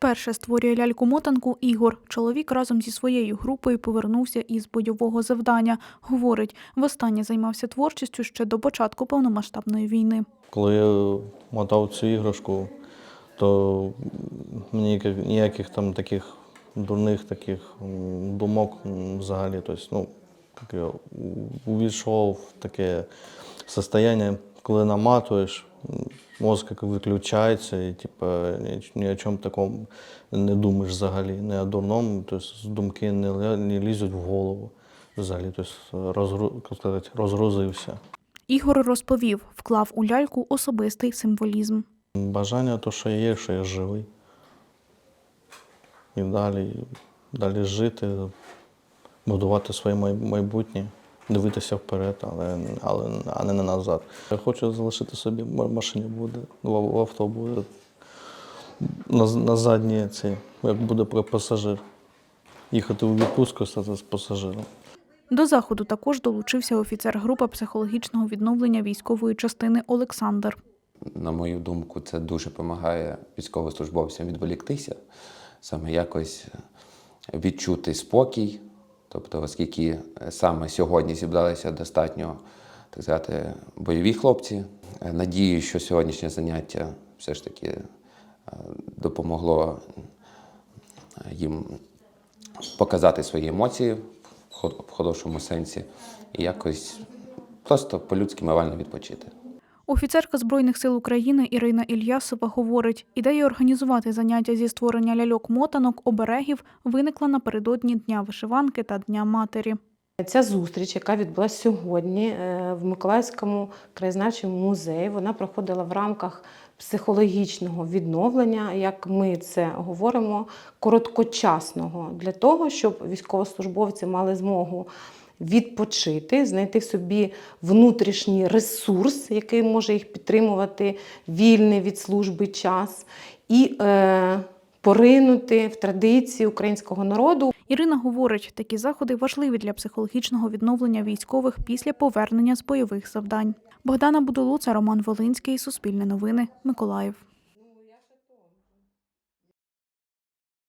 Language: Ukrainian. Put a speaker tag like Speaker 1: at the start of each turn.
Speaker 1: Вперше створює ляльку-мотанку Ігор. Чоловік разом зі своєю групою повернувся із бойового завдання. Говорить, востаннє займався творчістю ще до початку повномасштабної війни.
Speaker 2: Коли я мотав цю іграшку, то мені ніяких- там таких дурних таких думок взагалі. Тобто, ну, як я увійшов в таке состояние, коли наматуєш, мозок як виключається і типу, ні, ні о чому такому не думаєш взагалі, не о дурному, тобто думки не, не лізуть в голову взагалі. Тобто розгру, сказати, розгрузився.
Speaker 1: Ігор розповів, вклав у ляльку особистий символізм.
Speaker 2: Бажання то, що я є, що я живий. І далі, далі жити, будувати своє майбутнє, дивитися вперед, але, але а не назад. Я хочу залишити собі машині буде, в, в авто буде. На, на задній цей, як буде про- пасажир. Їхати у відпустку стати з пасажиром.
Speaker 1: До заходу також долучився офіцер групи психологічного відновлення військової частини Олександр.
Speaker 3: На мою думку, це дуже допомагає військовослужбовцям відволіктися, саме якось відчути спокій. Тобто, оскільки саме сьогодні зібралися достатньо так сказати, бойові хлопці, е, надію, що сьогоднішнє заняття все ж таки е, допомогло е, їм показати свої емоції в хорошому сенсі і якось просто по-людськи морально відпочити.
Speaker 1: Офіцерка Збройних сил України Ірина Ільясова говорить, ідея організувати заняття зі створення ляльок-мотанок оберегів виникла напередодні Дня вишиванки та Дня матері.
Speaker 4: Ця зустріч, яка відбулася сьогодні е, в Миколаївському краєзнавчому музеї, вона проходила в рамках психологічного відновлення, як ми це говоримо, короткочасного для того, щоб військовослужбовці мали змогу відпочити, знайти в собі внутрішній ресурс, який може їх підтримувати вільний від служби час, і е, поринути в традиції українського народу.
Speaker 1: Ірина говорить, такі заходи важливі для психологічного відновлення військових після повернення з бойових завдань. Богдана Будулуца, Роман Волинський, Суспільне новини, Миколаїв.